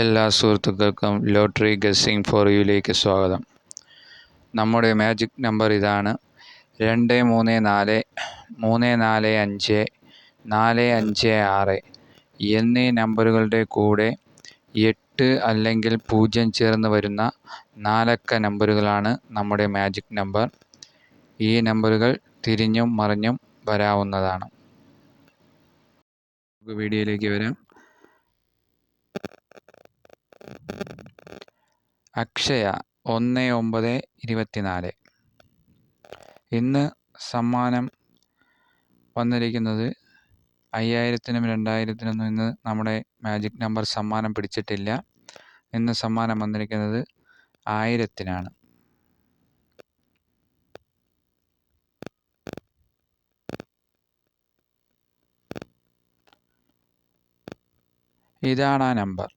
എല്ലാ സുഹൃത്തുക്കൾക്കും lottery guessing four യുയിലേക്ക് സ്വാഗതം. നമ്മുടെ മാജിക് നമ്പർ ഇതാണ് രണ്ട് മൂന്ന് നാല് മൂന്ന് നാല് അഞ്ച് നാല് അഞ്ച് ആറ്. എന്നീ നമ്പറുകളുടെ കൂടെ എട്ട് അല്ലെങ്കിൽ പൂജ്യം ചേർന്ന് വരുന്ന നാലക്ക നമ്പറുകളാണ് നമ്മുടെ മാജിക് നമ്പർ. ഈ നമ്പറുകൾ തിരിഞ്ഞും മറിഞ്ഞും വരാവുന്നതാണ്. നമുക്ക് വീഡിയോയിലേക്ക് വരാം. അക്ഷയ ഒന്ന് ഒമ്പത് ഇരുപത്തിനാല്. ഇന്ന് സമ്മാനം വന്നിരിക്കുന്നത് അയ്യായിരത്തിനും രണ്ടായിരത്തിനൊന്നും ഇന്ന് നമ്മുടെ മാജിക് നമ്പർ സമ്മാനം പിടിച്ചിട്ടില്ല. ഇന്ന് സമ്മാനം വന്നിരിക്കുന്നത് ആയിരത്തിനാണ്. ഇതാണ് ആ നമ്പർ.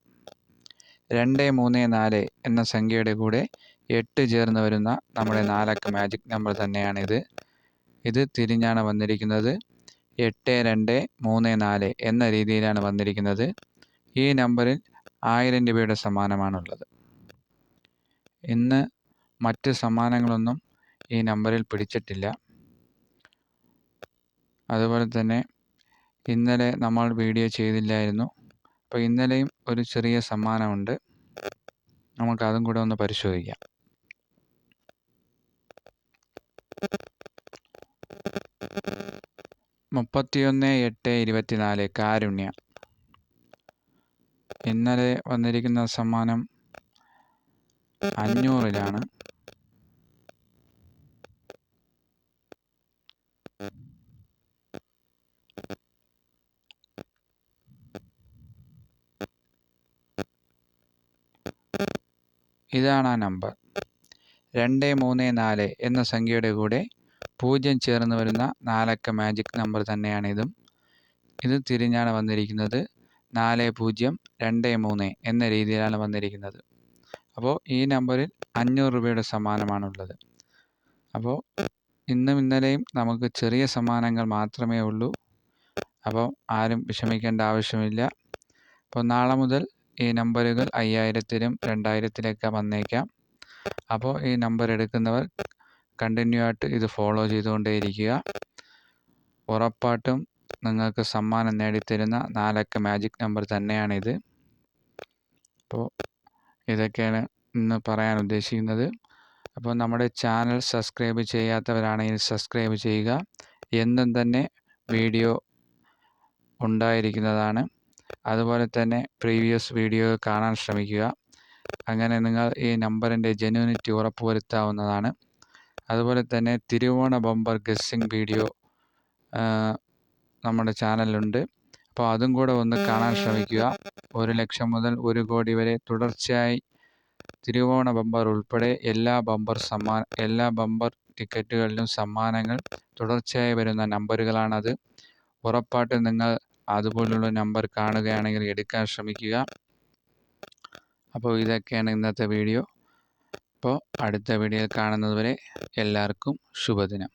രണ്ട് മൂന്ന് നാല് എന്ന സംഖ്യയുടെ കൂടെ എട്ട് ചേർന്ന് വരുന്ന നമ്മുടെ നാലക്ക മാജിക് നമ്പർ തന്നെയാണിത്. ഇത് തിരിഞ്ഞാണ് വന്നിരിക്കുന്നത്. എട്ട് രണ്ട് മൂന്ന് നാല് എന്ന രീതിയിലാണ് വന്നിരിക്കുന്നത്. ഈ നമ്പറിൽ ആയിരം രൂപയുടെ സമ്മാനമാണുള്ളത്. ഇന്ന് മറ്റ് സമ്മാനങ്ങളൊന്നും ഈ നമ്പറിൽ പിടിച്ചിട്ടില്ല. അതുപോലെ തന്നെ ഇന്നലെ നമ്മൾ വീഡിയോ ചെയ്തില്ലായിരുന്നു. അപ്പോൾ ഇന്നലെയും ഒരു ചെറിയ സമ്മാനമുണ്ട്. നമുക്ക് അതും കൂടെ ഒന്ന് പരിശോധിക്കാം. മുപ്പത്തിയൊന്ന് എട്ട് ഇരുപത്തിനാല് കാരുണ്യ. ഇന്നലെ വന്നിരിക്കുന്ന സമ്മാനം അഞ്ഞൂറിലാണ്. ഇതാണ് ആ നമ്പർ രണ്ട് മൂന്ന് നാല് എന്ന സംഖ്യയുടെ കൂടെ പൂജ്യം ചേർന്ന് വരുന്ന നാലക്ക മാജിക് നമ്പർ തന്നെയാണ് ഇതും ഇത് തിരിഞ്ഞാണ് വന്നിരിക്കുന്നത് നാല് പൂജ്യം രണ്ട് മൂന്ന് എന്ന രീതിയിലാണ് വന്നിരിക്കുന്നത്. അപ്പോൾ ഈ നമ്പറിൽ അഞ്ഞൂറ് രൂപയുടെ സമ്മാനമാണുള്ളത്. അപ്പോൾ ഇന്നും ഇന്നലെയും നമുക്ക് ചെറിയ സമ്മാനങ്ങൾ മാത്രമേ ഉള്ളൂ. അപ്പോൾ ആരും വിഷമിക്കേണ്ട ആവശ്യമില്ല. അപ്പോൾ നാളെ മുതൽ ഈ നമ്പറുകൾ അയ്യായിരത്തിലും രണ്ടായിരത്തിലൊക്കെ വന്നേക്കാം. അപ്പോൾ ഈ നമ്പർ എടുക്കുന്നവർ കണ്ടിന്യൂ ആയിട്ട് ഇത് ഫോളോ ചെയ്തുകൊണ്ടേയിരിക്കുക. ഉറപ്പായിട്ടും നിങ്ങൾക്ക് സമ്മാനം നേടിത്തരുന്ന നാലക്ക മാജിക് നമ്പർ തന്നെയാണിത്. അപ്പോൾ ഇതൊക്കെയാണ് ഇന്ന് പറയാൻ ഉദ്ദേശിക്കുന്നത്. അപ്പോൾ നമ്മുടെ ചാനൽ സബ്സ്ക്രൈബ് ചെയ്യാത്തവരാണെങ്കിൽ സബ്സ്ക്രൈബ് ചെയ്യുക. എന്നും തന്നെ വീഡിയോ ഉണ്ടായിരിക്കുന്നതാണ്. അതുപോലെ തന്നെ പ്രീവിയസ് വീഡിയോ കാണാൻ ശ്രമിക്കുക. അങ്ങനെ നിങ്ങൾ ഈ നമ്പറിന്റെ ജെന്യൂനിറ്റി ഉറപ്പുവരുത്താവുന്നതാണ്. അതുപോലെ തന്നെ തിരുവോണ ബമ്പർ ഗസ്സിംഗ് വീഡിയോ നമ്മുടെ ചാനലിലുണ്ട് അപ്പോൾ അതും കൂടെ ഒന്ന് കാണാൻ ശ്രമിക്കുക. ഒരു ലക്ഷം മുതൽ ഒരു കോടി വരെ തുടർച്ചയായി തിരുവോണ ബമ്പർ ഉൾപ്പെടെ എല്ലാ ബമ്പർ സമ്മാന എല്ലാ ബമ്പർ ടിക്കറ്റുകളിലും സമ്മാനങ്ങൾ തുടർച്ചയായി വരുന്ന നമ്പറുകളാണത് ഉറപ്പായിട്ടും നിങ്ങൾ അതുപോലുള്ള നമ്പർ കാണുകയാണെങ്കിൽ എടുക്കാൻ ശ്രമിക്കുക. അപ്പോൾ ഇതൊക്കെയാണ് ഇന്നത്തെ വീഡിയോ അപ്പോൾ അടുത്ത വീഡിയോയിൽ കാണുന്നതുവരെ എല്ലാവർക്കും ശുഭദിനം.